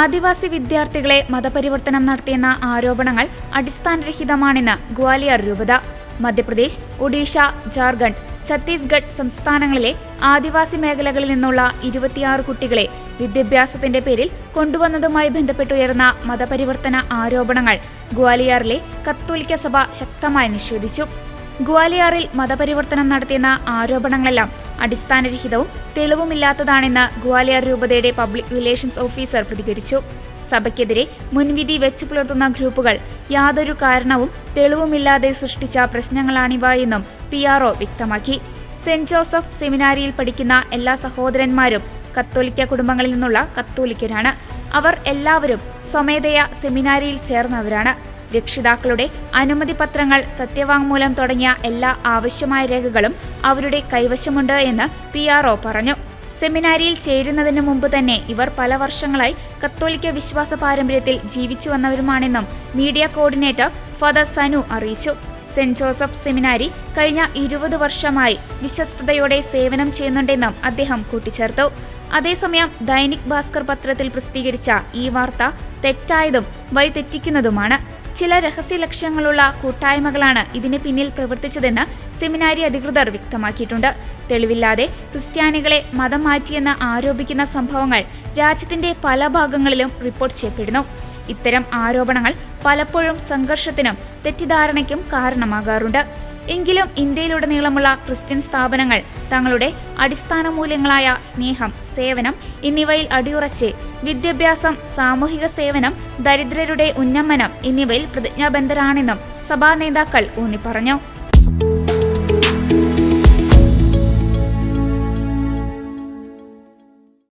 ആദിവാസി വിദ്യാർത്ഥികളെ മതപരിവർത്തനം നടത്തിയെന്ന ആരോപണങ്ങൾ അടിസ്ഥാനരഹിതമാണെന്ന് ഗ്വാലിയർ രൂപത. മധ്യപ്രദേശ് ഒഡീഷ ജാർഖണ്ഡ് ഛത്തീസ്ഗഡ് സംസ്ഥാനങ്ങളിലെ ആദിവാസി മേഖലകളിൽ നിന്നുള്ള ഇരുപത്തിയാറ് കുട്ടികളെ വിദ്യാഭ്യാസത്തിന്റെ പേരിൽ കൊണ്ടുവന്നതുമായി ബന്ധപ്പെട്ടുയർന്ന മതപരിവർത്തന ആരോപണങ്ങൾ ഗ്വാലിയാറിലെ കത്തോലിക്ക സഭ ശക്തമായി നിഷേധിച്ചു. ഗ്വാലിയാറിൽ മതപരിവർത്തനം നടത്തിയെന്ന ആരോപണങ്ങളെല്ലാം അടിസ്ഥാനരഹിതവും തെളിവുമില്ലാത്തതാണെന്ന് ഗ്വാലിയർ രൂപതയുടെ പബ്ലിക് റിലേഷൻസ് ഓഫീസർ പ്രതികരിച്ചു. സഭയ്ക്കെതിരെ മുൻവിധി വെച്ചു പുലർത്തുന്ന ഗ്രൂപ്പുകൾ യാതൊരു കാരണവും തെളിവുമില്ലാതെ സൃഷ്ടിച്ച പ്രശ്നങ്ങളാണിവ എന്നും പി ആർ വ്യക്തമാക്കി. സെന്റ് ജോസഫ് സെമിനാരിയിൽ പഠിക്കുന്ന എല്ലാ സഹോദരന്മാരും കത്തോലിക്ക കുടുംബങ്ങളിൽ നിന്നുള്ള കത്തോലിക്കരാണ്. അവർ എല്ലാവരും സ്വമേധയ സെമിനാരിയിൽ ചേർന്നവരാണ്. രക്ഷിതാക്കളുടെ അനുമതി പത്രങ്ങൾ സത്യവാങ്മൂലം തുടങ്ങിയ എല്ലാ ആവശ്യമായ രേഖകളും അവരുടെ കൈവശമുണ്ട് എന്ന് പി പറഞ്ഞു. സെമിനാരിയിൽ ചേരുന്നതിന് മുമ്പ് തന്നെ ഇവർ പല വർഷങ്ങളായി കത്തോലിക്ക വിശ്വാസ പാരമ്പര്യത്തിൽ ജീവിച്ചു വന്നവരുമാണെന്നും മീഡിയ കോർഡിനേറ്റർ ഫാദർ സനു അറിയിച്ചു. സെന്റ് ജോസഫ് സെമിനാരി കഴിഞ്ഞ ഇരുപത് വർഷമായി വിശ്വസ്തയോടെ സേവനം ചെയ്യുന്നുണ്ടെന്നും അദ്ദേഹം കൂട്ടിച്ചേർത്തു. അതേസമയം ദൈനിക് ഭാസ്കർ പത്രത്തിൽ പ്രസിദ്ധീകരിച്ച ഈ വാർത്ത തെറ്റായതും വഴിതെറ്റിക്കുന്നതുമാണ്. ചില രഹസ്യ ലക്ഷ്യങ്ങളുള്ള കൂട്ടായ്മകളാണ് ഇതിന് പിന്നിൽ പ്രവർത്തിച്ചതെന്ന് സെമിനാരി അധികൃതർ വ്യക്തമാക്കിയിട്ടുണ്ട്. തെളിവില്ലാതെ ക്രിസ്ത്യാനികളെ മതം മാറ്റിയെന്ന് ആരോപിക്കുന്ന സംഭവങ്ങൾ രാജ്യത്തിന്റെ പല ഭാഗങ്ങളിലും റിപ്പോർട്ട് ചെയ്യപ്പെടുന്നു. ഇത്തരം ആരോപണങ്ങൾ പലപ്പോഴും സംഘർഷത്തിനും തെറ്റിദ്ധാരണയ്ക്കും കാരണമാകാറുണ്ട്. എങ്കിലും ഇന്ത്യയിലുടനീളമുള്ള ക്രിസ്ത്യൻ സ്ഥാപനങ്ങൾ തങ്ങളുടെ അടിസ്ഥാന മൂല്യങ്ങളായ സ്നേഹം സേവനം എന്നിവയിൽ അടിയുറച്ച് വിദ്യാഭ്യാസം സാമൂഹിക സേവനം ദരിദ്രരുടെ ഉന്നമനം എന്നിവയിൽ പ്രതിജ്ഞാബദ്ധരാണെന്നും സഭാ നേതാക്കൾ ഊന്നിപ്പറഞ്ഞു.